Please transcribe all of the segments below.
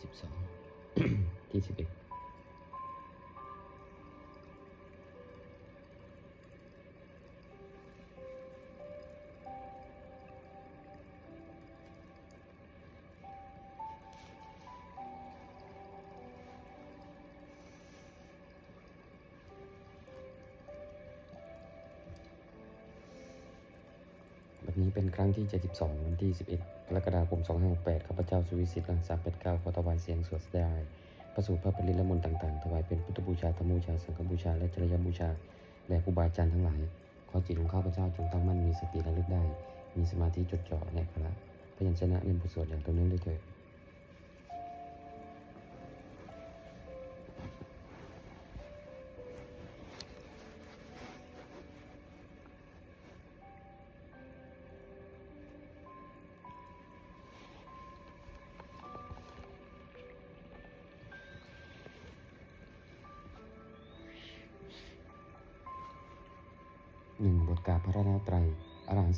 ที่ 12 ที่ 11 ครั้งที่ 72 วันที่ 11 กรกฎาคม 2568ข้าพเจ้าสุวิสิทธิ์รังสามเป็ดเก้าขอถวายเสียงสวดได้ประสูติพระปริละมนต์ต่าง ๆ ถวายเป็นพุทธบูชาธรรมบูชา สังฆบูชา และจริยบูชาแด่ครูบาอาจารย์ทั้งหลาย ขอจิตของข้าพเจ้าจงตั้งมั่นมีสติระลึกได้ มีสมาธิจดจ่อในพระพยัญชนะเล่นบทสวดอย่างต่อเนื่องด้เถิด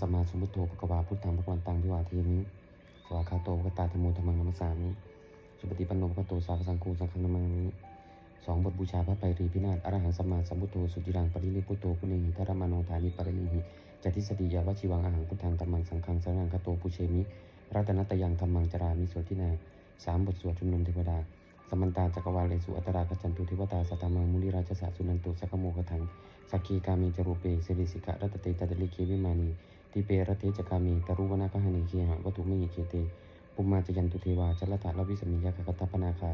สัมมาสัมพุทโธภควาพุทธังพระวันตังพิวาทีมิสวากขาโตภกตาธรรมโมธรรมังนัมสสามิสุปฏิปันโนภควโตสาวสังคูสังฆนัมมังมิสองบทบูชาพระไตรรีพินาศอรหันต์สัมมาสัมพุทโธสุจิรังปรินิพุตโตกุณิหิทรมานุฐานิปรินิหิจติสติยาวชิวังอาหังพุทธังธรรมังสังฆังสรังคโตปุเชมิรัตนตยังธรรมังจรามิโสทินาสามบทสวดชุมนุมเทวดาสมันตาจักรวาลเลสุอัตรากัจจันตุเทวตาสัตตมังมุนิราชสาสุนันตุสักโมกถังสักีกามีจรูเปสิริสิกะรัตเตตะเดลิเควิมานี ติเปรเทจกามีตรุวนาคหนิเคหะวัตุไม่หิเคเตปุมมาจยันตุเทวาจลตะลวิสมิยะกัตตปนาคา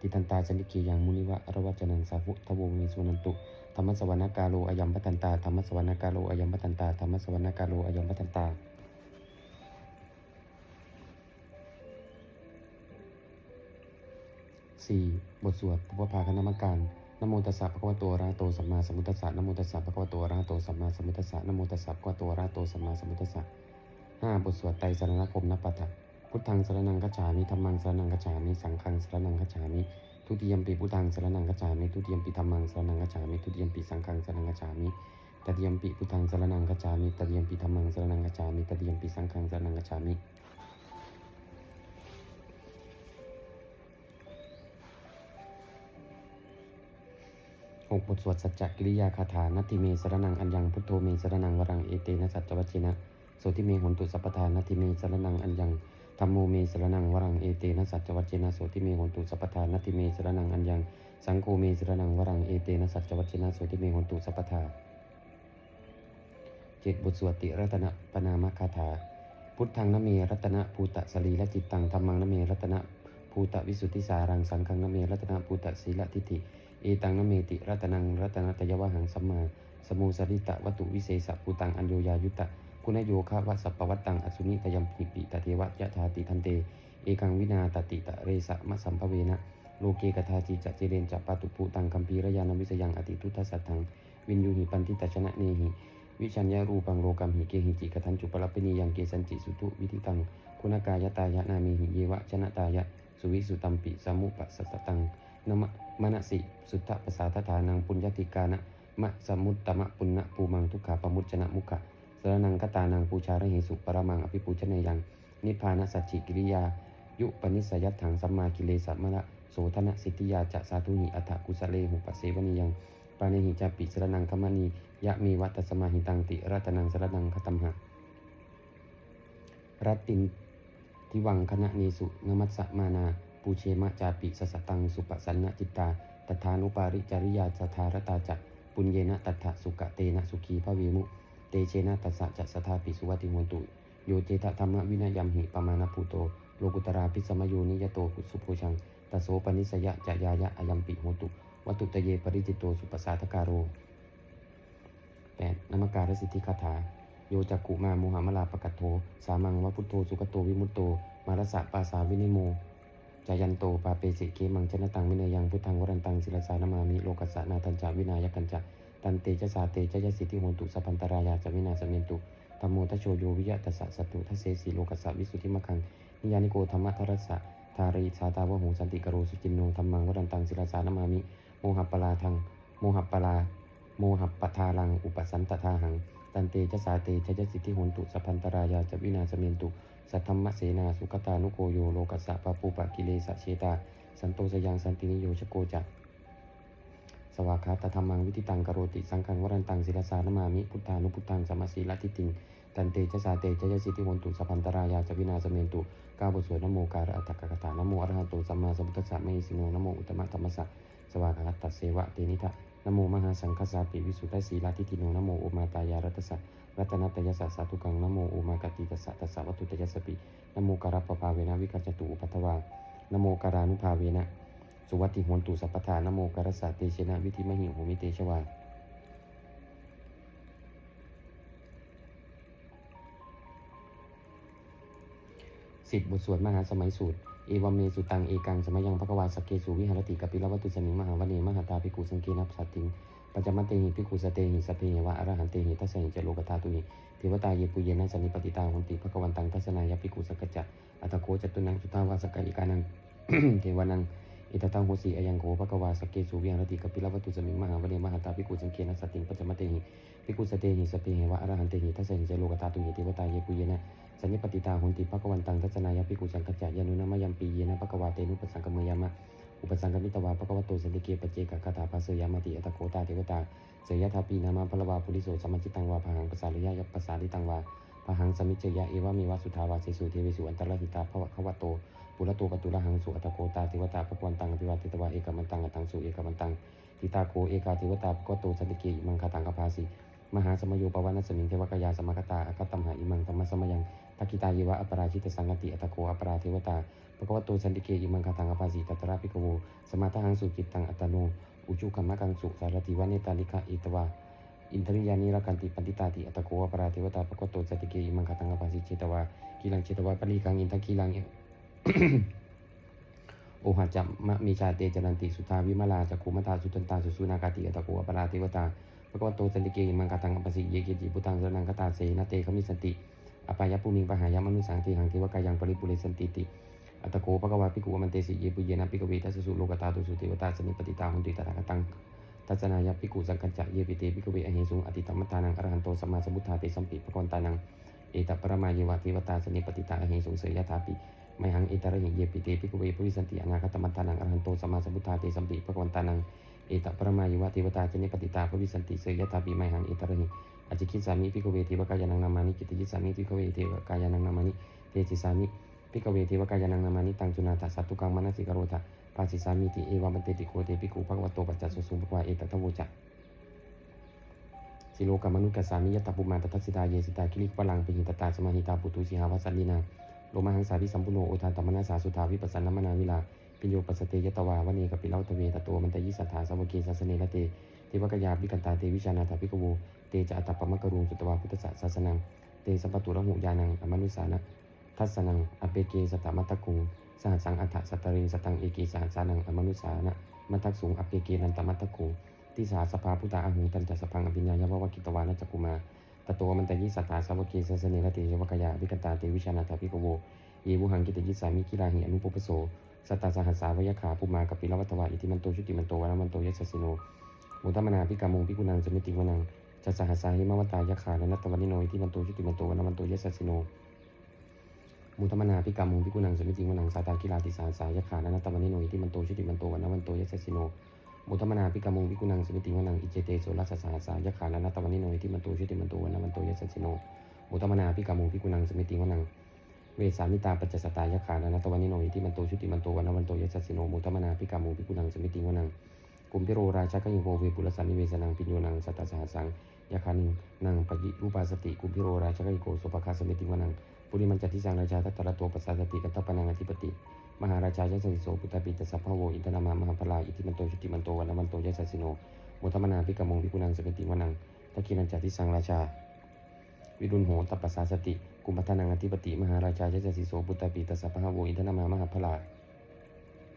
ติตันตาจันิเกยังมุนิวะอรวัจนังสาวุทวมีสุนันตุธรรมสวรรกาโลอยัมปตันตาธรรมสวรรกาโลอยัมปตันตาธรรมสวรรกาโลอยัมปตันตาสี่บทสวดปุพพาคณมการ นโมตัสสะภะคะวะโตอะระหะโตสัมมาสัมพุทธัสสะนโมตัสสะภะคะวะโตอะระหะโตสัมมาสัมพุทธัสสะนโมตัสสะภะคะวะโตอะระหะโตสัมมาสัมพุทธัสสะห้าบทสวดไตรสรณคมนัปปะทะพุทธังสรนังคัจฉามิธัมมังสรนังคัจฉามิสังฆังสรนังคัจฉามิทุติยมปีพุทธังสรนังคัจฉามิทุติยมปีธัมมังสรนังคัจฉามิทุติยมปีสังฆังสรนังคัจฉามิตติยมปีพุทธังสรนังคัจฉามิตติยมปีธัมมังสรนังคัจฉามิตติยมปีสังฆังสรนังคัจฉามิ หกบทสวดสัจจกิริยาคาถานัตติเมสรนังอัญญังพุทโธเมสรนังวรังเอเตนะสัจจวัจจินะโสติเมหนตุสัพพทานัตติเมสรนังอัญญังธรรมโมเมสรนังวรังเอเตนะสัจจวัจจินะโสติเมหนตุสัพพทานัตติเมสรนังอัญญังสังโฆเมสรนังวรังเอเตนะสัจจวัจจินะโสติเมหนตุสัพพทาเจ็ดบทสวดติรัตนปนามคาถา พุทธังนเมรัตนภูตะสรีและจิตตังธรรมังนเมรัตนะ ภูตวิสุทธิสารังสังฆังนเมรัตนภูตศีลทิฏฐิเอตังนเมติรัตนังรัตนตยวหังสัมมาสมูสริตะวัตุวิเศษภูตังอัญโยยายุตตะคุณโยคะวะสัพปวัตตังอสุนิตยมปิปิตเทวะยะธาติทันเต เอกังวินาตติตะเรสะมะสัมภเวนะโลเกกทาจิจะเจเรนจะปาตุปุตังคัมภีระยานวิสยังอติทุตสัตถังวินยูหิปันติตชนะเนหิวิชัญญารูปังโลกัมหิเกหิจิกทันจุปรปปนิยังเกสันจิสุตุวิธิตังคุณกายตายะนามิหิเยวะชนะตายะ สุวิสุตัมปิสมุปสัสสตังนมะมณสิสุทธปสาทฐานังปุญญติกานะมะสมุตตมะปุณณปูมังทุกขาปมุจจนะมุขะสรนังกตานังปูชาระเหสุปรมังอภิปูชนยัง นิพพานสัจจิกิริยา ยุปนิสยัตถังสัมมากิเลสมะละโสธนะสิทธิยาจะสาธุหิอัฏฐกุสเลหุปเสวนิยังปานิหิจาปิสรนังคมณียะมีวัตสมาหิตังติรัตนังสรนังคตัมหะรัตติน ทิวังคณะเนสุนมัสสะมานา ปูเชมะจาปิสสตัง สุปสันนจิตตาตถานุปาริจริยาสทารตาจักปุญเยนะตัทธะสุกะเตนะสุขีพระเวมุ เตเชนะตัสสะจัสสทาปิสุวัติโหนตุ โยเจตธรรมวินัยมหิปมาณภูโต โลกุตราพิสมโยนิยโตกุสุโพชังตโสปนิสยะจายายะอยัมปิโหตุ วัตุตเยปริจิตโตสุปสาทการโร 8. นมการสิทธิคาถา โยจักกุมาโมหามลาปกัตโทสามังวะพุทโธสุกโตวิมุตโต มารสะปาสาวินิโมจายันโตปาเปสิเกมังชนะตังวินยังพุทธังวรันตังศิลสานามามิโลกัสสนาตัญจาวินายกันจะตันเตจะสาเตจะยสิทธิโหตุสัพพันตรายาจวินาสเมนตุธรรมโมทโชโยวิยะตัสสะสัตตุทะเสสีโลกัสสวิสุทธิมะคังนิยานิโกธรรมะทรัสสะทารีสาตาวะหงสันติกโรสุจินโนธรรมังวรันตังศิลสานามามิโมหปปลาทังโมหปลาโมหปปทาลังอุปสันตทาหัง ตันเตจะสาเตจะยสิทธิโหตุสัพพันตรายาจวินาสเมนตุ สัทธรรมเสนาสุขตานุโกโยโลกัสสะปะปูปะกิเลสะเชตา สันโตสยังสันตินิโยชโกจักสวากขาตธรรมังวิติตังกโรติสังฆังวรันตังศิลสานมามิพุทธานุพุทธังสมมาสีลทิติงตันเตชะสาเตชะยสิทธิโหนตุสัพพันตรายาจวินาสเมนตุก้าวบทสวดนโมการะอัตกกถานโมอรหันโตสัมมาสัมพุทธัสสะเมหิสิโนนโมอุตตมะธรรมสสะสวากขาตัสเสวะเตนิทะ นโมมหาสังฆสาปิวิสุทธิสีลาทิติโนนโมโอมาตายารัตสะรัตนัตยสัสสะทุกังนโมโอมากติตัสสะตัสสะวัตุตยสสปินโมการะปภาเวนะวิกัจจตุอุปัฏฐวานโมการานุภาเวนะสุวัติโหนตุสัพพทานโมกัสสะเตชนะวิธิมหิโหมิเตชวาสิทธิบทสวดมหาสมัยสูตร เอวเมสุตังเอกังสมัยยังพระกวาสเกสุวิหารติกัปปิลวัตุสมิงมหาวเนมหาตาภิกขุสังเกนับสัตติงปัจจมัตเตหิภิกขุสเตหิสพเพหิวะอรหันเตหิทัสหิเจโลกตาตุหิเทวตาเยปุเยนะสันนิปติตาหนติพระกวันตังทัศนายภิกขุสกจัตอัตโคจตุนังสุทาวาสกาอิกานังเทวานัง อิตตังโหสีอายังโกภะกวาสเกสุวิหารติกปิลวัตุสมิงมหาวเนมหาตาภิกขุสังเกนัสติงปัจจมัตเตหิภิกขุสเตหิสเพหิวะอรหันเตหิทัสสหิเจโลกตาตุหิเทวตาเยปุเยนะสัญญปฏิตาหุนติภะกวันตังทัศนายปิกุสังกัจจายานุนามะยัมปีเยนะภะกวาเตนุปสังกเมยามะอุปสังกมิตวาภะกวโตสันติเกปเจกะคาถาภาเสยามติอัตโคตาเทวตาเสยทาปีนามาพลวาปุริโสสมัจิตังวาพหังปสาริยะยัปปสาริตังวาพหังสมิจยะเอวะมีวาสุทาวาเสสุเทวิสุอันตรหิตาภวะขวโต ปุระโตปตุระหังสุอัตโคตาเทวตาภะกวันตังอภิวติตวาเอกมันตังอตังสุเอกมันตังทิตาโกเอกาเทวตาภะกวโตสันติเกอิมังคาตังกภาสิมหาสมโยปวานสมิงเทวกยาสมคตาอคัตตมหาอิมังธรรมสมยังทักิตาเยวะอปราชิตสังกติอัตโกอปราเทวตาปะกวตโตสันติเกอิมังคาตังอภาสีตัตระปิกโวสมาทหังสุจิตตังอัตโนอุจุคัมมะกังสุสารติวะเนตาลิกะอิตวาอินทริยานิรักันติปันติตาติอัตโกอปราเทวตาปะกวตโตสันติเกอิมังคาตังอภาสีเจตวากิลังเจตวาปลีกังอินทกีลัง โอหัจจะมะมีชาเตจรันติสุทาวิมาลาจักขุมตาสุตันตาสุสุนากาติอัตโกอปราเทวตาปะกวตโตสันติเกมังคาตังอภาสีเยเกจิปุตังสนังคตาเสนาเตขมิสันติอปายะปุมิงปหายามนุสังเทหังเทวกายังปริปุเรสันติติอัตโกภะกวาปิกุวมันเตสิเยปุเยนะปิกเวทัสสุโลกตาตุสุเทวตาสนิปติตาหุนติตถาคตังทัศนายะปิกุสังกัจจะเยปิเตปิกเวอเหสุงอติตมตตานังอรหันโตสัมมาสัมพุทธาเตสัมปิปะกวนตานังเอตปรมาเยวะเทวตาสนิปติตาอเหสุงเสยยะถาปิ มหังเอตระหิเยปิเตปิกเวปุวิสันติอนาคตมัตตานังอรหันโตสัมมาสัมพุทธาเตสัมปิปะกวันตานังเอตประมาเยวะเทวตาสนิปติตาปวิสันติเสยยะถาปิไมหังเอตระหิอาจิคิสามิพิกเวเทวกายานังนามานิกิติยิสามิพิกเวเทวกายานังนามานิเตจิสามิพิกเวเทวกายานังนามานิตังจุนาตัสสตุกังมนัสิกโรธาปาสิสามิติเอวามันเตติโคเตปิกุภะวะโตปัจจัสสุสุภควาเอตตะโวจะสิโลกามนุกัสสามิยตาปุมาตทัสสิตาเยสิตาคิริปลังปิหิตตาสมาหิตาปุตุสิหาวัสสลีนา โลมาหังสาวิสัมปุโนโอทานตมนาสาสุทาวิปัสสนมนาวิลาปิโยปัสเตยตวาวเนกับปิเลาตเวตโตมันตยิสัทธาสวเกสัสเนละเตเทวกยาปิกันตาเตวิชานาถาภิกโวเตจะอัตตปมะกรุงสุตวาพุทธศาสนังเตสัพพตุระหุยานังอมนุสานะทัสนังอเปเกสตมัตตคุงสหัสังอัฏฐสัตริงสตังเอเกสหัสานังอมนุสานะมัตตสุงอเปเกนันตมัตตคุงทิสาสภาพุตตาอหุตันจัสพังอภิญญายะวะวะกิตวานะจักกุมา ตโตมันตยิสัตตาสาวเกสัสเนระเตยวกยาวิกันตาเตวิชานาถาภิกโวเยบุหังกิตยิสามิกิลาหิอนุปปโสสัตตาสหัสสาวยขาปุมากัปปิลวัตวาอิติมันโตชุติมันโตวะนะมันโตยสสสิโนมุตมนาพิกามงพิกุนังสมิติวนังจัสสหัสสาหิมวตายขาและนัตตวันิโนอิที่มันโตชุติมันโตวันมันโตยะสัสสิโนมุตมนาพิกามุงพิกุนังสมิติวนังสาตากิลาติสาสายขาและนัตตวันิโนอิที่มันโตชุติมันโตวันมันโตยัสสิโน มุตมนาพิกามุงพิกุนังสมิติวนังอิเจเตโสรัสสาสายะขาและนัตตวันนิโนที่มันโตชุติมันโตวันมันโตยะสัสสิโนมุตมนาพิกามุงพิกุนังสมิติวนังเวสามิตาปัจจสตายะขาและนัตตวันนิโนที่มันโตชุติมันโตวันมันโตยะสัสสิโนมุตมนาพิกามุงพิกุนังสมิติวนังกุมพิโรราชากิโวเวปุรสานิเวสนังปิญโยนังสัตตสหสังยาคานินังปะยิรูปาสติกุมพิโรราชากิโกสุปคาสมิติวนังปุริมันจัตติสังราชาทัตตระตัวปัสสาสติกัตตปนังอธิปติ มหาราชายสสิโสปุตตปิตสัพพะโวอินทนามามหาพลาอิทิมันโตชุติมันโตวันมันโตยสัสสิโนมุตมนาพิกมงพิกุนังสมิติวนังตะกินันจัติสังราชา วิรุณโหตัปปสาสติ กุมพัฒนังอธิปติมหาราชายสสิโสปุตตปิตสัพพะโวอินทนามามหาพลา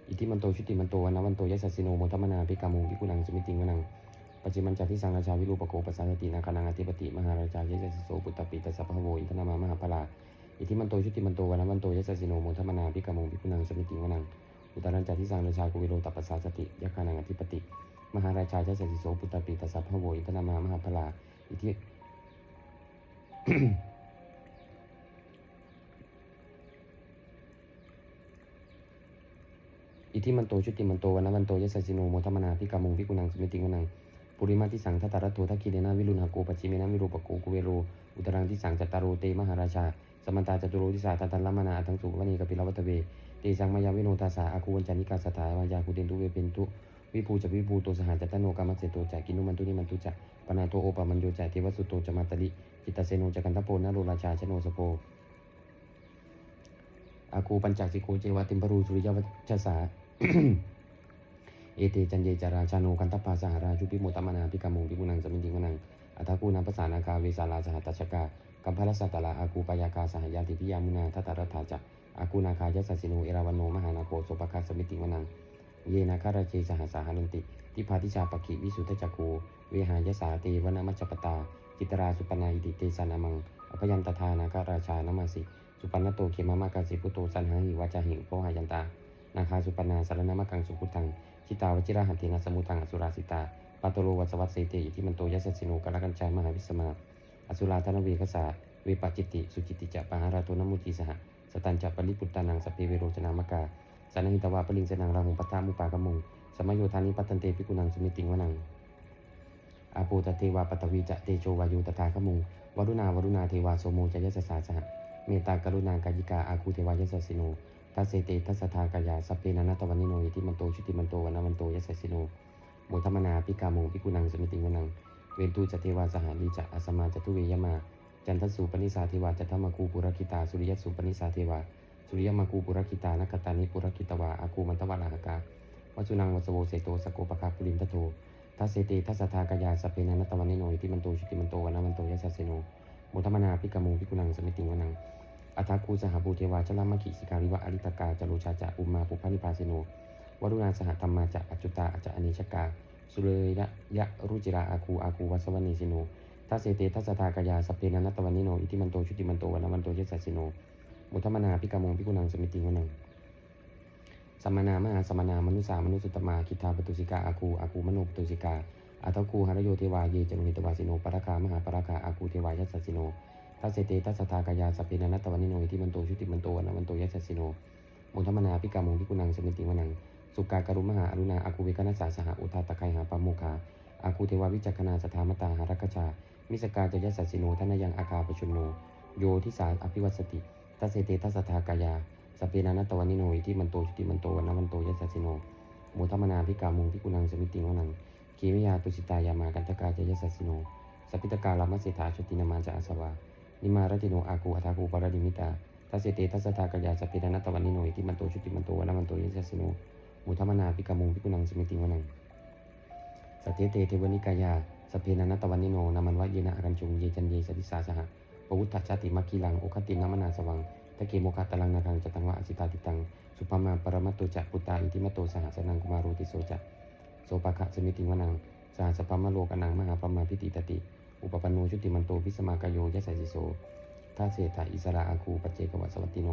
อิทิมันโตชุติมันโตวันนวันโตยัสสิโนโมทัมนาภิกามุงพิกุนังสมิติงวนังปัจจิมันจาทิสังราชาวิรูปโกปัสสาสตินาคานังอธิปติมหาราชายัสสิโสปุตตปิตสัพพะโวอินทนามามหาพลา อิทธิมันโตชุติมันโตวันะมันโตยะสัสิโนโมทมนาพิกามงพิพุนังสมิติวนังอุตรัญจาทิสังราชากุวิโรตัปปัสสาสติยะคานังอธิปติ มหาราชาชัสสิโสปุตตปิตัสสะพะโวอิตนามามหาพลาอิทธิอิทิมันโตชุติมันโตวันะมันโตยะสัจิโนโมทมนาพิกามุงพิกุนังสมิติงนังปุริมาทิสังทัตตารโตทักกิเลนาวิรุณหโกปัจฉิเมนะวิรูปโกกุเวโรอุตรังทิสังจัตตารโเตมหาราชา สมันตาจตุโรทิสาตันตันลมานาอัตังสุวณีกปิลวัตเวเตสังมายาวิโนตาสาอาคูวันจานิกาสถาวายาคูเดนตุเวเปนตุวิภูจะวิภูโตสหจัตตโนกามัสเสโตจะกินุมันตุนิมันตุจะปนาโตโอปะมันโยจะเทวสุโตจมาตลิจิตเสโนจะกันตโปนะโรราชาชโนสโปอากูปัญจสิโกเจวะติมปรูสุริยวัชสาเอเตจันเยจาราชาโนกันตปาสหราชุปิโมตมนาพิกามงพิกุนังสมิติงวนัง อัตากูนัปสานาคาเวสาลาสหัตชกากัมพลสัตตลาอากูปยากาสหยาติพิยามุนาทัตตารถาจักอากูนาคายสัสสิโนเอราวันโนมหานาโคโสปคาสมิติวนัง เยนาคาราเจสหสาหานันติทิพาทิชาปกิวิสุทธจักโกเวหายสาเตวนามัจจปตาจิตราสุปนาอิติเตสานามังอภยันตทานาคาราชานามาสิสุปันโตเขมามากาสิพุโตสันหาหิวาจาหิโพหายันตา นาคาสุปนาสารนามกังสุพุตังชิตาวจิราหันตินาสมุตังอสุราสิตา ปัตโตโลวัสวัสเสเตอิทิมันโตยัสสิโนกะละกัญจามหาวิสมา อสุราธนเวคสาเวปจิตติสุจิติจะปหาราโตนมุติสหสตันจะปริปุตตานังสพเพเวโรจนามกาสันหิตวาปลิงสนังราหุปัตตามุปากมุงสมโยธานิปัตันเตปิกุนังสมิติงวนังอาโปตเทวาปตวีจะเตโชวายุตถาขมุงวรุณาวรุณาเทวาโสโมจะยสสาสหเมตตากรุณากายิกาอาคูเทวายสสสิโนทัสเสเตทัสสทากายาสเพนันตวันนิโนยติมันโตชุติมันโตวันนวันโตยสสสิโน โมทัมมนาปิกาโมปิกุนังสมิติวนัง เวนตูจเทวาสหาลีจะอสมาจตุเวยมา จันทสูปนิสาเทวาจัตถมาคูปุรคิตาสุริยสูปนิสาเทวาสุริยมาคูปุรคิตานกตานิปุรคิตวาอาคูมันตวาลาหกาวัจุนังวัสโวเสโตสโกปคาปุรินทโททัสเสเตทัสสทากายาสเพนันตวันนิโนยติมันโตชุติมันโตวันนวันโตยสสสิโนโมทมมนาปิกาโมปิกุนังสมิติวนังอัฏฐคูสหภูเทวาชลามาขิสิการิวะอริตกาจโรชาจะอุมาปุพพานิพาสิโน วรุณาสหธรรมาจะอจุตาอจจะอเนชกา สุเรยะยะรุจิราอาคูอาคูวัสวนีสิโนทัสเสเตทัสสทากายาสพเพนันตวันนิโนอิทิมันโตชุติมันโตวันวันโตเยสัสสิโนมุทมนาพิกามงพิกุนังสมิติวนังสัมมนามหาสัมมนามนุสามนุสุตตมาคิทาปตุสิกาอาคูอาคูมโนปตุสิกาอัตคูหารโยเทวาเยจนุหิตวาสิโนประคามหาประคาอาคูเทวายสัสสิโนทัสเสเตทัสสทากายาสพเพนันตวันนิโนอิทิมันโตชุติมันโตวันวันโตยสัสสิโนมุทมนาพิกามงพิกุนังสมิติวนัง สุกากรุมหาอรุณาอากูเวกนัสสาสหอุทาตะไคหาปาโมคาอากูเทวาวิจักขณาสถามตาหารักชา มิสกาจยสัสสิโนทนายังอาคาปชุนโน โยทิสาอภิวัสติทัสเสเตทัสทากายาสเพนันตวันิโนอิทิมันโตชุติมันโตวันนวันโตยสัสสิโนโมทัมนาพิกามุงพิกุนังสมิติวนังเกมิยาตุสิตายามากันตกาจยสัสสิโนสพพิตกาลามัสเสถาชุตินามาจะอาสวานิมารติโนอากูอัทากูปารดิมิตาทัสเสเตทัสทากายาสเพนันตวันิโนอิทิมันโตชุติมันโตวันนวันโตยสัสสิโน มุทมนาปิกามุงพิกุนังสมิติวนังสัตเตเตเทวนิกายาสพเพนันตวันนิโนนามันวะเยนะอากันจุงเยจันเยสติสาสหะปวุฒชาติมัคคีลังโอคตินามนาสวังตะเกโมคาตลังนาคังจตังวะอสิตาติตัง สุภามาปรมัตโตจะปุตตาอิทิมโตสหสนังกุมารุติโสจะโสปะคะสมิติวนังสหสพามโลกนังมหาปรมาพิติตติ อุปปันโนชุติมันโตพิสมากายโยยะสสิโสทัสเสตาอิสระอาคูปัจเจกวัสวัตติโน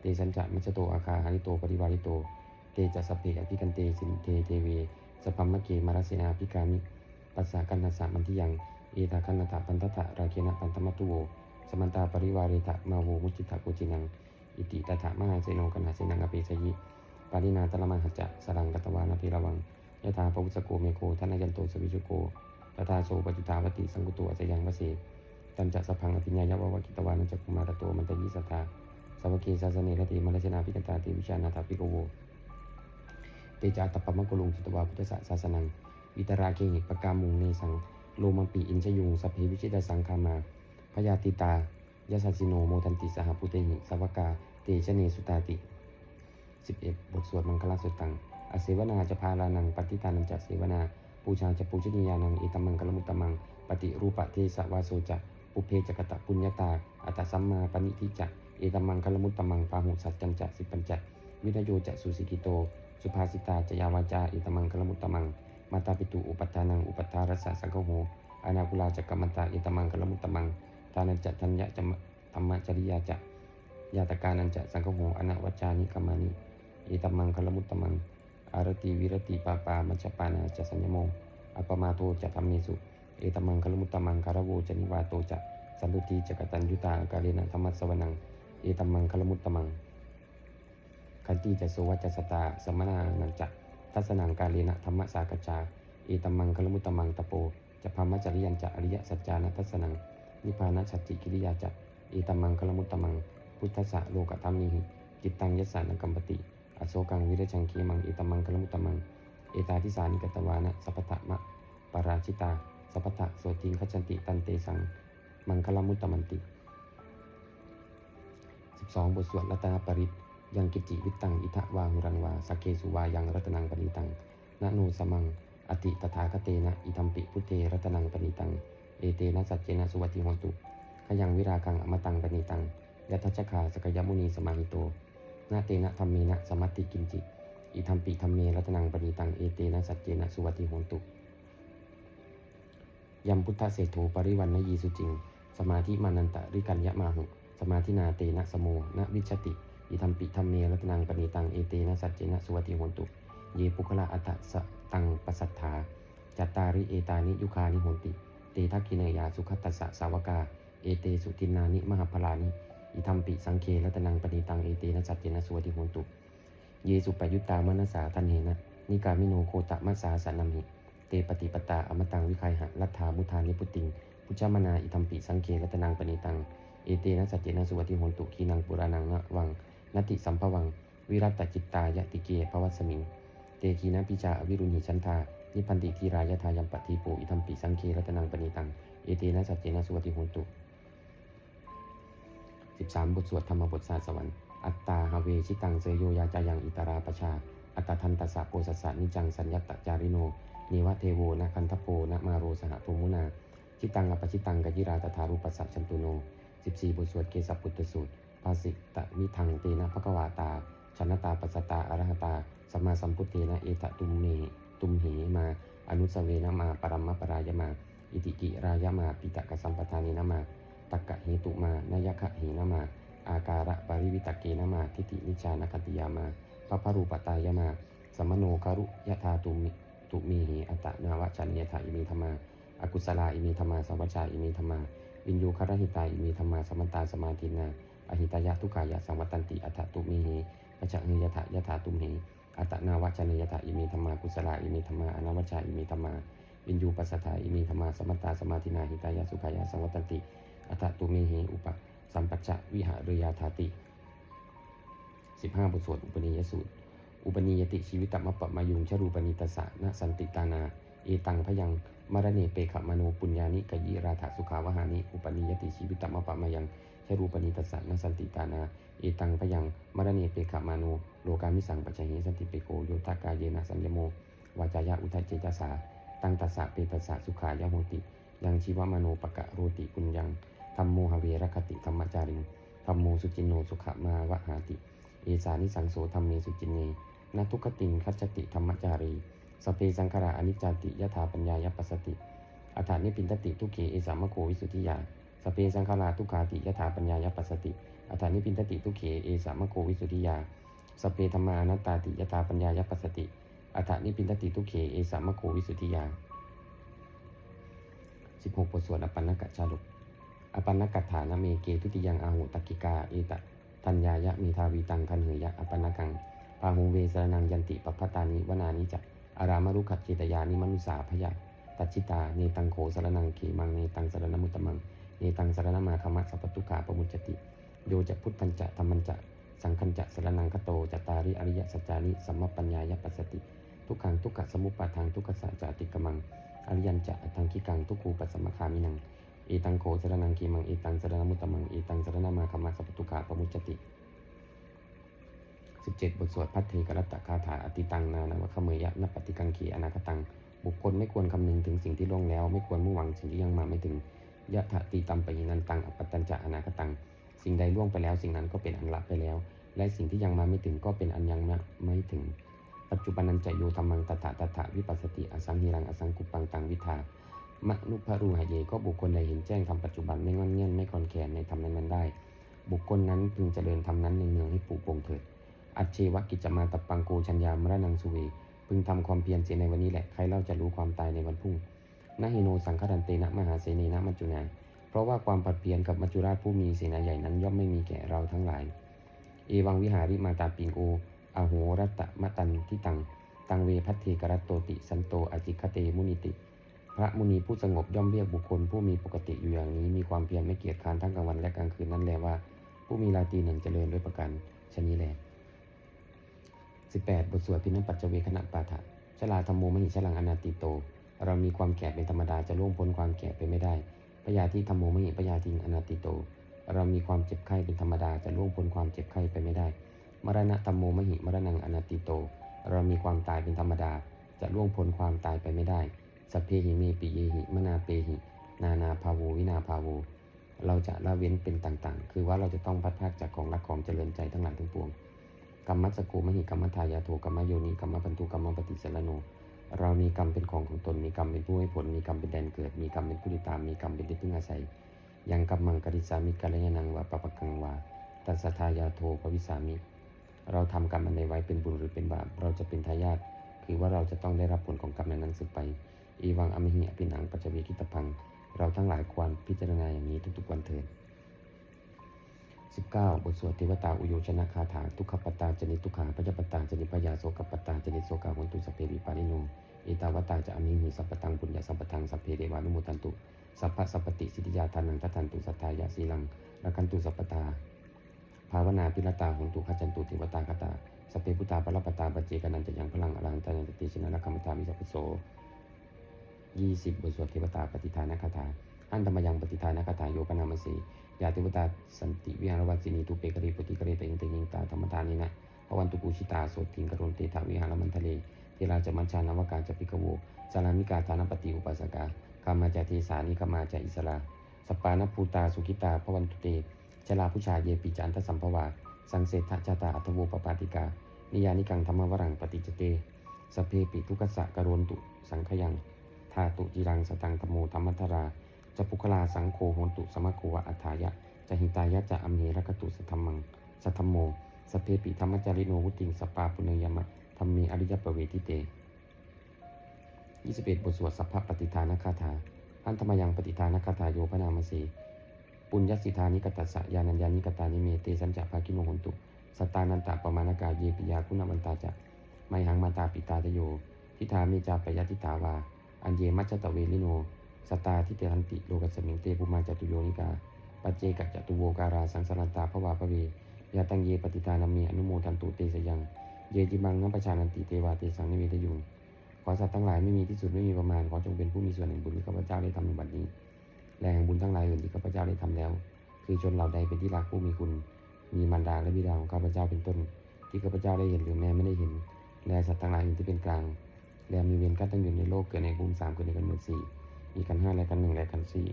เตสัญจะมัจโตอาคาหาริโตปริวาริโต เตจะสพเพอภิกันเตสินเทเทเวสพัมมะเกมารสนาภิกามิปัสสะกันนาสามันทิยัง เอตาคันนาตาปันทะราเคนะปันธมัตตุโวสมันตาปริวาเรตะมาโวมุจิตะโกจินัง อิติตถามหาเสโนกันาเสนังอเปสยิปารินาตละมังหัจจะสรังกัตวานาภิระวังยะถาปวุสโกเมโคทนายันโตสวิจุโกตถาโสปจุตาวติสังกุโตอสยังวเสตันจะสพังอภิญญายะวะวกิตวานันจะกุมารโตมันตยิสตาสวกเกสาสเนรติมรชนาภิกันตาติวิชานาถาภิกโว เตจาตปปมะกุลุงจิตวาพุทธศาสนังวิตราเคหิปกามุงเนสังโลมังปีอินชยุงสเพวิชิตสังคามาพยาติตายาสัสิโนโมทันติสหพุเตหิสวกาเตชะเนสุตาติ 11 บทสวดมังคลาสุตตัง อเสวนาจะพาลานังปฏิทานันจะเสวนาปูชาจะปูชนียานังอิตมังกลมุตตมัง ปฏิรูปะเทสวาโสจะปุเพจกตะปุญญาตา อัตสัมมาปณิทิจะเอตมังกลมุตตมังปาหุสัจจันจะสิปัญจะวินโยจะสุสิกิโต สุภาสิตาจยาวาจาอิตมังคลมุตตมังมาตาปิตุอุปทานังอุปทารสะสังฆโหอนาคุลาจักกมมันตาอิตมังคลมุตตมังทานันจะทัญญะจะธรรมจริยาจะยาตกานันจะสังฆโหอนาวัจานิกามานิอิตมังคลมุตตมังอารติวิรติปาปามัจปานาจะสัญญโมอัปมาโตจะธรรมเมสุเอตมังคลมุตตมังคารโวจนิวาโตจะสันตุติจกตัญยุตาอาการเณธรรมสวนังเอตมังคลมุตตมัง คันติจะโสวัจสตาสมนานันจะทัศนังการเรนะธรรมสากจาเอตมังคลมุตตมังตะโปจะพามจริยันจะอริยสัจจานัทัศนังนิพานะสัจจิกิริยาจะเอตมังคลมุตตมัง พุทธะโลกธรรมิหิจิตตังยสานังกัมปติอโศกังวิรชังเขมังเอตมังคลมุตตมัง เอตาทิสานิกตวานะสัพพะมะปาราชิตาสัพพะโสติงขจันติตันเตสังมังคลมุตตมันติ 12 บทสวดรัตนปริต ยังกิจิวิตังอิทะวาหุรังวาสเคสุวายังรัตนังปณิตังนะโนสมัง อติตถาคเตนะอิทัมปิพุทเทรัตนังปณิตัง เอเตนะสัจเจนะสุวัติโหตุขยังวิรากังอมตังปณิตังยัตถชคาสกยมุนีสมาหิโตนาเตนะธรรมเมนะสมัติกินจิ อิทัมปิธรรมเมรัตนังปณิตัง เอเตนะสัจเจนะสุวัติโหตุยัมพุทธเศรษโธปริวันนยีสุจิง สมาธิมานันตะริกัญญมาหุ สมาธินาเตนะสโมนะวิชติ อิทัมปิธรรมเมรัตนังปณิตัง เอเตนะสัจเจนะสุวัติโหตุ เยปุคละอัตตะสตังปสัทธาจัตตาริเอตานิยุคานิโหติ เตทักขิเนยาสุขตัสสะสาวกา เอเตสุทินานิมหาพลานิอิทัมปิสังเครัตนังปณิตัง เอเตนะสัจเจนะสุวัติโหตุ เยสุปยุตตามนัสสาทันเหนะ นิกามิโนโคตมัสสาสานัมหิเตปฏิปตาอมตังวิคัยหะรัตถามุทานิพุติงพุชามนาอิทัมปิสังเครัตนังปณิตัง เอเตนะสัจเจนะสุวัติโหตุขีนังปุรานังนะวัง นติสัมภวัง วิรัตตจิตตายะติเกภวัสมิง เตคีนะปิจาอวิรุณิชันทานิพันติทีรายทายัมปฏิโปอิทัมปิสังเครัตนังปณิตัง เอเตนะสัจเจนะสุวัติโหตุ13 บทสวดธรรมบทศาสวรรค์ อัตตาฮาเวชิตังเสยโยยาจายังอิตราปชา อัตตทันตสะโปสสะนิจังสัญญตตจาริโนนิวะเทโวนะคันทโปนะมาโรสหภูมุนา ชิตังอปชิตังกยิราตถารุปัสสะชันตุโน 14 บทสวดเกสปุตตสูตราสิตะมิทังเตนะภควาตาชนตาปัสตาอรหตาสัมมาสัมพุทเทนะเอตตุมเมตุมเหมา อนุสเวนะมาปรัมมปรายมา อิติกิรายมาปิตกสัมปทานินะมาตักกะเหตุมานายคะเหนะมา อาการะปริวิตกเกนะมาทิฏฐินิจานคติยามาปะพรูปตายมาสมโนคารุยะธาตุมิตุมีเหอัตนาวจันเยถาอิมิธรรมาอากุศลาอิมิธรรมาสัมปชาอิมิธรรมาวินยูคารหิตาอิมิธรรมาสมันตาสมาธินา อหิตายะทุกายะสังวัตันติอัตถตุมีเหปะจะเนยถายถาตุมเหอัตนาวจันเนยถาอิมิธรรมากุศลาอิมิธรรมาอนาวชาอิมิธรรมาวินยูปัสสทาอิมิธรรมาสมันตาสมาธินาหิตายะสุขายะสังวัตันติอัตตุเมหิอุปสัมปัจจะวิหารยาธาติ15บทสวดอุปนิยสูตร อุปนิยติชีวิตมะปะมายุงชรูปนิตสะนสันติตานาเอตังพยังมรเนเปขมโนปุญญานิกยิราถาสุขาวหานิอุปนิยติชีวิตมปะมายัง ชรูปนิตสะนสันติตานาเอตังพยังมรเนเปขมโนโลกามิสังปัจจเหสันติเปโกโยตากาเยนะสัญญโมวาจายะอุทัจเจตสาตังตัสสะเปตัสสะสุขายะโหติ ยังชีวมโนปะกะโรติปุญญังธรรมโมหเวรคติธรรมจาริงธรรมโมสุจินโนสุขมาวหาติ เอสานิสังโสธรรมเมสุจินเนนทุกติงคัจจติธรรมจารีสเปสังขาราอนิจจติยถาปัญญายปัสสติอัฏฐานิปินตติทุกเขเอสามโควิสุทธิยา สเปสังขาราทุกขาติยถาปัญญายปัสสติอัฏฐานิปินตติทุเขเอสามโควิสุทธิยา สเปธรรมานัตตาติยถาปัญญายปัสสติอัฏฐานิปินตติทุเขเอสามโควิสุทธิยา16บทสวดอปันนกะชาลุกอปันนกัฐานเมเกทุติยังอาหุตกิกาเอตะทัญญายะมีทาวีตังคันเหยะอปันนกังปาหุงเวสรนังยันติปปตานิวนานิจักอารามารุขัดเจตยานิมนุสาพยะตัจิตาเนตังโขสรนังเขมังเนตังสรณมุตตมัง เนตังสรณมาคมัสสปตุกาปมุจจติ โยจะพุทธันจะธรรมันจะสังคัญจะสรนังคโตจตาริอริยสัจจานิสัมมปัญญายปัสสติ ทุกขังทุกขสมุปปาทางทุกขสัจจติกมัง อริยันจะอังคิกังทุกขูปัสสมคามินังเอตังโขสรนังกีมังเอตังสรณมุตตมังเอตังสรณมาคมัสสปตุกาปมุจจติ17 บทสวดพัทเทกรัตตคาถาอติตังนานวะขเมยะนปฏิกังขีอนาคตัง บุคคลไม่ควรคำนึงถึงสิ่งที่ล่วงแล้ว ไม่ควรมุ่งหวังสิ่งที่ยังมาไม่ถึง ยะถะตีตัมปยินันตังอปปตัญจะอนาคตัง สิ่งใดล่วงไปแล้ว สิ่งนั้นก็เป็นอันละไปแล้ว และสิ่งที่ยังมาไม่ถึงก็เป็นอันยังไม่ถึง ปัจจุบันนันจะโยธรรมังตถาตถาวิปัสสติอสังหิรังอสังกุปังตังวิทามนุภรูหายเยก็บุคคลใดเห็นแจ้งทำปัจจุบันไม่งอนเงียนไม่คอนแคนในธรรมนั้นๆได้ บุคคลนั้นพึงเจริญธรรมนั้นในเนืองให้ปลูกปงเถิด อัจเชวกิจมาตปังโกชัญญามรณังสุเว พึงทำความเพียรเสียในวันนี้แหละ ใครเล่าจะรู้ความตายในวันพรุ่ง นาฮิโนสังฆดันเตนะมหาเสนีนะมัจจุนาเพราะว่าความผัดเพียรกับมัจจุราชผู้มีเสนาใหญ่นั้นย่อมไม่มีแก่เราทั้งหลาย เอวังวิหาริมาตาปิงโออโหรัตตมตันทิตัง ตังเวพัทเทกรัตโตติ สันโตอจิคเตมุนิติ พระมุนีผู้สงบย่อมเรียกบุคคล ผู้มีปกติอยู่อย่างนี้ มีความเพียรไม่เกียจคร้านทั้งกลางวันและกลางคืนนั่นแลว่า ผู้มีราตรีหนึ่งเจริญด้วยประการชนี้แล18 บทสวดพินัปัจเจเวคณะปาฐะชลาธรรมโมมหิชลังอนาติโต เรามีความแก่เป็นธรรมดาจะล่วงพ้นความแก่ไปไม่ได้พยาธิธรรมโมมหิพยาธิงอนาติโต เรามีความเจ็บไข้เป็นธรรมดาจะล่วงพ้นความเจ็บไข้ไปไม่ได้ มรณะธรรมโมมหิมรณังอนาติโต เรามีความตายเป็นธรรมดาจะล่วงพ้นความตายไปไม่ได้สัพเพหิเมปิเยหิมนาเปหิ นานาภาโววินาภาโวเราจะละเว้นเป็นต่างๆ คือว่าเราจะต้องพัดพากจากของรักของเจริญใจทั้งหลายทั้งปวงกรรมัสกูมหิกรรมทายาโทกรรมโยนิกรรมปันตุกรรมปฏิสรโน เรามีกรรมเป็นของของตน มีกรรมเป็นผู้ให้ผล มีกรรมเป็นแดนเกิด มีกรรมเป็นผู้ติดตาม มีกรรมเป็นที่พึ่งอาศัย ยังกรรมังกริสามิกัลยานังวาปะปะกังวาตัสสะทายาโทปวิสามิ เราทำกรรมอันใดไว้เป็นบุญหรือเป็นบาป เราจะเป็นทายาท คือว่าเราจะต้องได้รับผลของกรรมนั้นสืบไป อีวังอมิหิอภินังปัจจเวกิตพัง เราทั้งหลายควรพิจารณาอย่างนี้ทุกๆวันเถิด 19บทสวดเทวตาอุโยชนะคาถาทุกขปตาจนิทุกขาพยปตาจนิพยาโสกปตาจนิโสกาวันตุสเพวิปาริโนเอตาวตาจะอมิหิสัพพตังปุญญาสัพพตังสัพเพเดวานุโมทันตุสัพพะสัพติสิทธิยาทานังทัตันตุสัทธายาสีลังรักันตุสัพพตาภาวนาพิรตาหงตุขจันตุเทวตาคตาสพเพพุตาปรปตาปเจกนันจะยังพลังอรังตานันตติชนะรักขมตามิสัพพโส20บทสวดเทวตาปฏิทานคาถาอันธรรมยังปฏิทานคาถาโยปนามสี ยาเทวตาสันติวิหารวัจินีตุเปกรีปฏิกรีเตงเตยิงตาธรรมทานินะพวันตุปูชิตาโสติงกรุณเตถาวิหารมันทะเลเทราจมัญชานวกาจปิกโวสารามิกาทานปฏิอุปาสกากามาจาเทสานิกามาจาอิสราสปานภูตาสุขิตาพวันตุเตจลาผู้ชายเยปิจันทสัมภวาสังเสทจาตาอัตโวปปาติกา นิยานิกังธรรมวรังปฏิจเตสเพปิทุกขสะกรณตุสังขยังธาตุจิรังสตังธโมธรรมทรา จะปุคลาสังโฆโหนตุสมะโควะอัฏฐายะจะหิตายะจะอัมเหรกตุสัทธมมังสัทธโมสเพปิธรรมจาริโนวุติงสปาปุเนยมะธรรมีอริยปเวทิเต21 บทสวดสัพพะปฏิทานคาถาอันธรรมยังปฏิทานคาถาโยพนามสีปุญญสิทธานิกตัสสะยานัญญานิกตานิเมเตสัญจะภาคิโนโหนตุสตตานันตะปมานากาเยปิยาคุณวันตาจะไมหังมาตาปิตาตโยทิธามิจาปยติตาวา อันเยมัจจตเวลิโน สตาทิเตหันติโลกัสมิงเตปุมาจตุโยนิกาปัจเจกจตุโวการาสังสารันตาภวาภเวยาตังเยปฏิทานามีอนุโมทันตุเตสยัง เยจิมังนัปชานันติเทวาเตสังนิเวทยุงขอสัตว์ทั้งหลายไม่มีที่สุดไม่มีประมาณขอจงเป็นผู้มีส่วนแห่งบุญที่ข้าพเจ้าได้ทำในบัดนี้และแห่งบุญทั้งหลายอื่นที่ข้าพเจ้าได้ทำแล้ว คือชนเหล่าใดเป็นที่รักผู้มีคุณ มีมารดาและบิดาของข้าพเจ้าเป็นต้น ที่ข้าพเจ้าได้เห็นหรือแม้ไม่ได้เห็น และสัตว์ทั้งหลายอื่นที่เป็นกลาง และมีเวรกันตั้งอยู่ในโลกเกิดในภูมิสามเกิดในกันหมื่นสี่ มีกันห้าและกันหนึ่งและกันสี่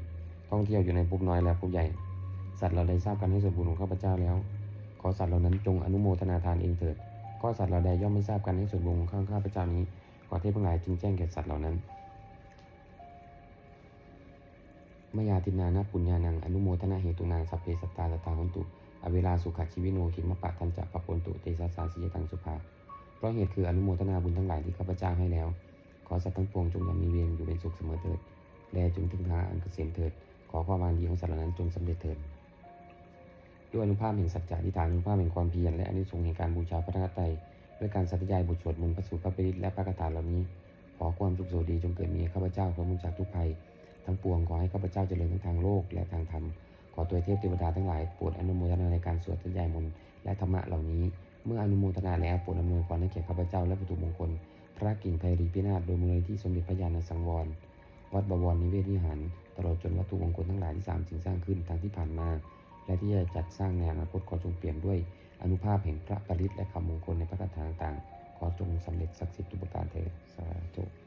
ท่องเที่ยวอยู่ในภพน้อยและภพใหญ่ สัตว์เราได้ทราบกันให้ส่วนบุญของข้าพเจ้าแล้ว ขอสัตว์เหล่านั้นจงอนุโมทนาทานเองเถิดก็สัตว์เราใดย่อมไม่ทราบกันให้ส่วนบุญของข้าพเจ้านี้ ขอเทพทั้งหลายจึงแจ้งแก่สัตว์เหล่านั้นมยาตินานาปุญญานังอนุโมทนาเหตุนาสัพเพสัตตาสตตาหุนตุ อเวลาสุขชีวิโนขิมะปะทันจะปะปนตุเตสาสาสิยตังสุภาเพราะเหตุคืออนุโมทนาบุญทั้งหลายที่ข้าพเจ้าให้แล้ว ขอสัตว์ทั้งปวงจงยังมีเวรอยู่เป็นสุขเสมอเถิด แลจงถึงทางอันเกษมเถิด ขอความวานดีของสัตว์เหล่านั้นจงสำเร็จเถิด ด้วยอนุภาพแห่งสัจจะทิฐานอนุภาพแห่งความเพียรและอนิสงส์แห่งการบูชาพระรัตนตรัยด้วยการสัตยายบทสวดมนต์พระสูตรพระปริตและพระคาถาเหล่านี้ ขอความสุขสวัสดีจงเกิดมีข้าพเจ้าพร้อมจากทุกภัย ทั้งปวงขอให้ข้าพเจ้าเจริญทั้งทางโลกและทางธรรม ขอตัวเทพเทวดาทั้งหลายโปรดอนุโมทนาในการสวดสัญญายมนต์และธรรมะเหล่านี้ เมื่ออนุโมทนาแล้วโปรดอำนวยพรให้แก่ข้าพเจ้าและผู้ถูกมงคล พระกิ่งไพรีพินาศโดยมูลนิธิสมเด็จพระญาณสังวร วัดบวรนิเวศวิหาร ตลอดจนวัตถุมงคลทั้งหลายที่สามสิ่งสร้างขึ้นทั้งที่ผ่านมา และที่จะจัดสร้างในอนาคตขอจงเปลี่ยนด้วยอนุภาพแห่งพระปริตและคำมงคลในพระคาถาต่างๆ ขอจงสำเร็จศักดิ์สิทธิ์ทุกประการเถิดสาธุ